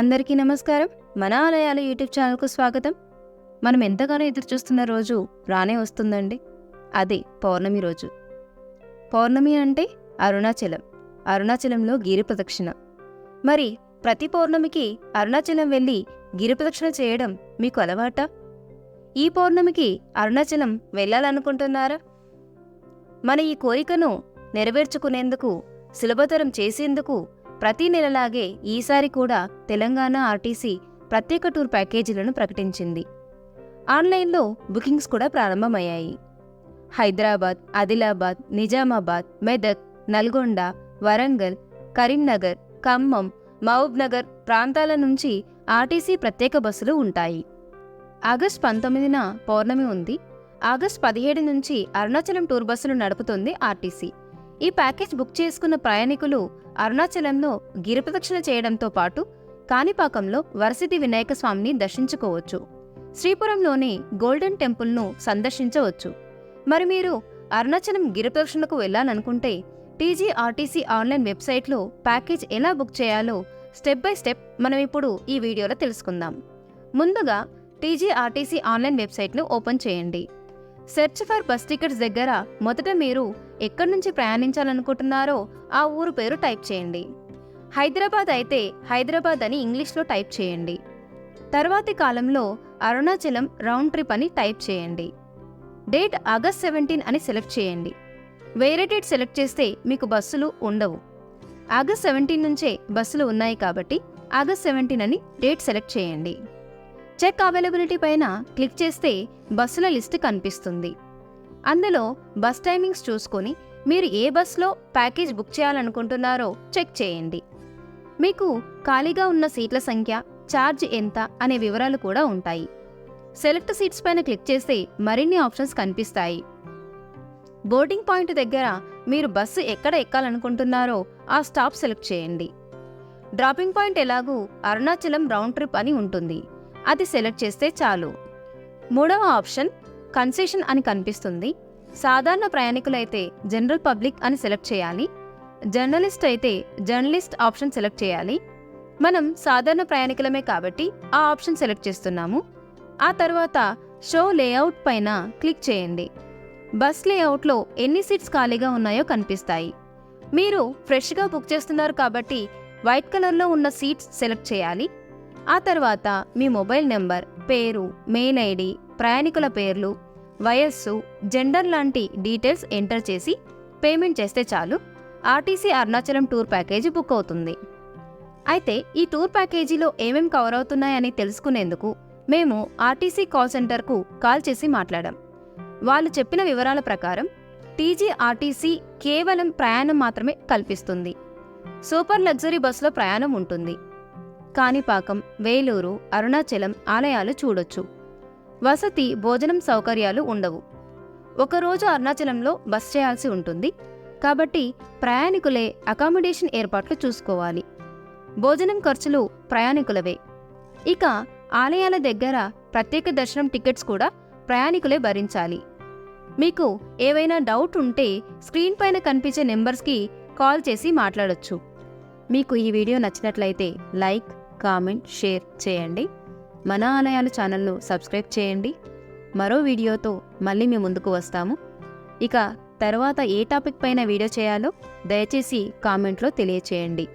అందరికీ నమస్కారం. మన ఆలయాల యూట్యూబ్ ఛానల్కు స్వాగతం. మనం ఎంతగానో ఎదురు చూస్తున్న రోజు రానే వస్తుందండి. అదే పౌర్ణమి రోజు. పౌర్ణమి అంటే అరుణాచలం. అరుణాచలంలో గిరి ప్రదక్షిణ. మరి ప్రతి పౌర్ణమికి అరుణాచలం వెళ్ళి గిరి ప్రదక్షిణ చేయడం మీకు అలవాటా? ఈ పౌర్ణమికి అరుణాచలం వెళ్ళాలనుకుంటున్నారా? మన ఈ కోరికను నెరవేర్చుకునేందుకు సులభతరం చేసేందుకు ప్రతి నెలలాగే ఈసారి కూడా తెలంగాణ ఆర్టీసీ ప్రత్యేక టూర్ ప్యాకేజీలను ప్రకటించింది. ఆన్లైన్లో బుకింగ్స్ కూడా ప్రారంభమయ్యాయి. హైదరాబాద్ ఆదిలాబాద్ నిజామాబాద్ మెదక్ నల్గొండ వరంగల్ కరీంనగర్ ఖమ్మం మహబూబ్నగర్ ప్రాంతాల నుంచి ఆర్టీసీ ప్రత్యేక బస్సులు ఉంటాయి. ఆగస్ట్ పంతొమ్మిదిన పౌర్ణమి ఉంది. ఆగస్ట్ పదిహేడు నుంచి అరుణాచలం టూర్ బస్సులు నడుపుతుంది ఆర్టీసీ. ఈ ప్యాకేజ్ బుక్ చేసుకున్న ప్రయాణికులు అరుణాచలంలో గిరిప్రదక్షిణ చేయడంతో పాటు కాణిపాకంలో వరసిద్ధి వినాయక స్వామిని దర్శించుకోవచ్చు. శ్రీపురంలోని గోల్డెన్ టెంపుల్ను సందర్శించవచ్చు. మరి మీరు అరుణాచలం గిరిప్రదక్షిణకు వెళ్ళాలనుకుంటే టీజీఆర్టీసీ ఆన్లైన్ వెబ్సైట్లో ప్యాకేజ్ ఎలా బుక్ చేయాలో స్టెప్ బై స్టెప్ మనం ఇప్పుడు ఈ వీడియోలో తెలుసుకుందాం. ముందుగా టీజీఆర్టీసీ ఆన్లైన్ వెబ్సైట్ను ఓపెన్ చేయండి. సెర్చ్ ఫర్ బస్ టికెట్స్ దగ్గర మొదట మీరు ఎక్కడి నుంచి ప్రయాణించాలనుకుంటున్నారో ఆ ఊరు పేరు టైప్ చేయండి. హైదరాబాద్ అయితే హైదరాబాద్ అని ఇంగ్లీష్లో టైప్ చేయండి. తర్వాతి కాలంలో అరుణాచలం రౌండ్ ట్రిప్ అని టైప్ చేయండి. డేట్ ఆగస్ట్ సెవెంటీన్ అని సెలెక్ట్ చేయండి. వేరే డేట్ సెలెక్ట్ చేస్తే మీకు బస్సులు ఉండవు. ఆగస్ట్ సెవెంటీన్ నుంచే బస్సులు ఉన్నాయి కాబట్టి ఆగస్ట్ సెవెంటీన్ అని డేట్ సెలెక్ట్ చేయండి. చెక్ అవైలబిలిటీ పైన క్లిక్ చేస్తే బస్సుల లిస్ట్ కనిపిస్తుంది. అందులో బస్ టైమింగ్స్ చూసుకొని మీరు ఏ బస్లో ప్యాకేజ్ బుక్ చేయాలనుకుంటున్నారో చెక్ చేయండి. మీకు ఖాళీగా ఉన్న సీట్ల సంఖ్య ఛార్జ్ ఎంత అనే వివరాలు కూడా ఉంటాయి. సెలెక్ట్ సీట్స్ పైన క్లిక్ చేస్తే మరిన్ని ఆప్షన్స్ కనిపిస్తాయి. బోర్డింగ్ పాయింట్ దగ్గర మీరు బస్సు ఎక్కడ ఎక్కాలనుకుంటున్నారో ఆ స్టాప్ సెలెక్ట్ చేయండి. డ్రాపింగ్ పాయింట్ ఎలాగూ అరుణాచలం రౌండ్ ట్రిప్ అని ఉంటుంది. అది సెలెక్ట్ చేస్తే చాలు. మూడవ ఆప్షన్ కన్సెషన్ అని కనిపిస్తుంది. సాధారణ ప్రయాణికులైతే జనరల్ పబ్లిక్ అని సెలెక్ట్ చేయాలి. జర్నలిస్ట్ అయితే జర్నలిస్ట్ ఆప్షన్ సెలెక్ట్ చేయాలి. మనం సాధారణ ప్రయాణికులమే కాబట్టి ఆ ఆప్షన్ సెలెక్ట్ చేస్తున్నాము. ఆ తర్వాత షో లేఅవుట్ పైన క్లిక్ చేయండి. బస్ లేఅవుట్లో ఎన్ని సీట్స్ ఖాళీగా ఉన్నాయో కనిపిస్తాయి. మీరు ఫ్రెష్గా బుక్ చేస్తున్నారు కాబట్టి వైట్ కలర్లో ఉన్న సీట్స్ సెలెక్ట్ చేయాలి. ఆ తర్వాత మీ మొబైల్ నెంబర్ పేరు మెయిల్ ఐడి ప్రయాణికుల పేర్లు వయస్సు జెండర్ లాంటి డీటెయిల్స్ ఎంటర్ చేసి పేమెంట్ చేస్తే చాలు. RTC Arunachalam tour package book అవుతుంది. అయితే ఈ టూర్ ప్యాకేజీలో ఏమేం కవర్ అవుతున్నాయని తెలుసుకునేందుకు మేము ఆర్టీసీ కాల్ సెంటర్కు కాల్ చేసి మాట్లాడాం. వాళ్ళు చెప్పిన వివరాల ప్రకారం టీజీఆర్టీసీ కేవలం ప్రయాణం మాత్రమే కల్పిస్తుంది. సూపర్ లగ్జరీ బస్సులో ప్రయాణం ఉంటుంది. కాణిపాకం వేలూరు అరుణాచలం ఆలయాలు చూడొచ్చు. వసతి భోజనం సౌకర్యాలు ఉండవు. ఒకరోజు అరుణాచలంలో బస్ చేయాల్సి ఉంటుంది. కాబట్టి ప్రయాణికులే అకామిడేషన్ ఏర్పాట్లు చూసుకోవాలి. భోజనం ఖర్చులు ప్రయాణికులవే. ఇక ఆలయాల దగ్గర ప్రత్యేక దర్శనం టికెట్స్ కూడా ప్రయాణికులే భరించాలి. మీకు ఏవైనా డౌట్ ఉంటే స్క్రీన్ పైన కనిపించే నెంబర్స్కి కాల్ చేసి మాట్లాడొచ్చు. మీకు ఈ వీడియో నచ్చినట్లయితే లైక్ కామెంట్ షేర్ చేయండి. మన ఆలయాలు ఛానల్ను సబ్స్క్రైబ్ చేయండి. మరో వీడియోతో మళ్ళీ మీ ముందుకు వస్తాము. ఇక తర్వాత ఏ టాపిక్ పైన వీడియో చేయాలో దయచేసి కామెంట్లో తెలియచేయండి.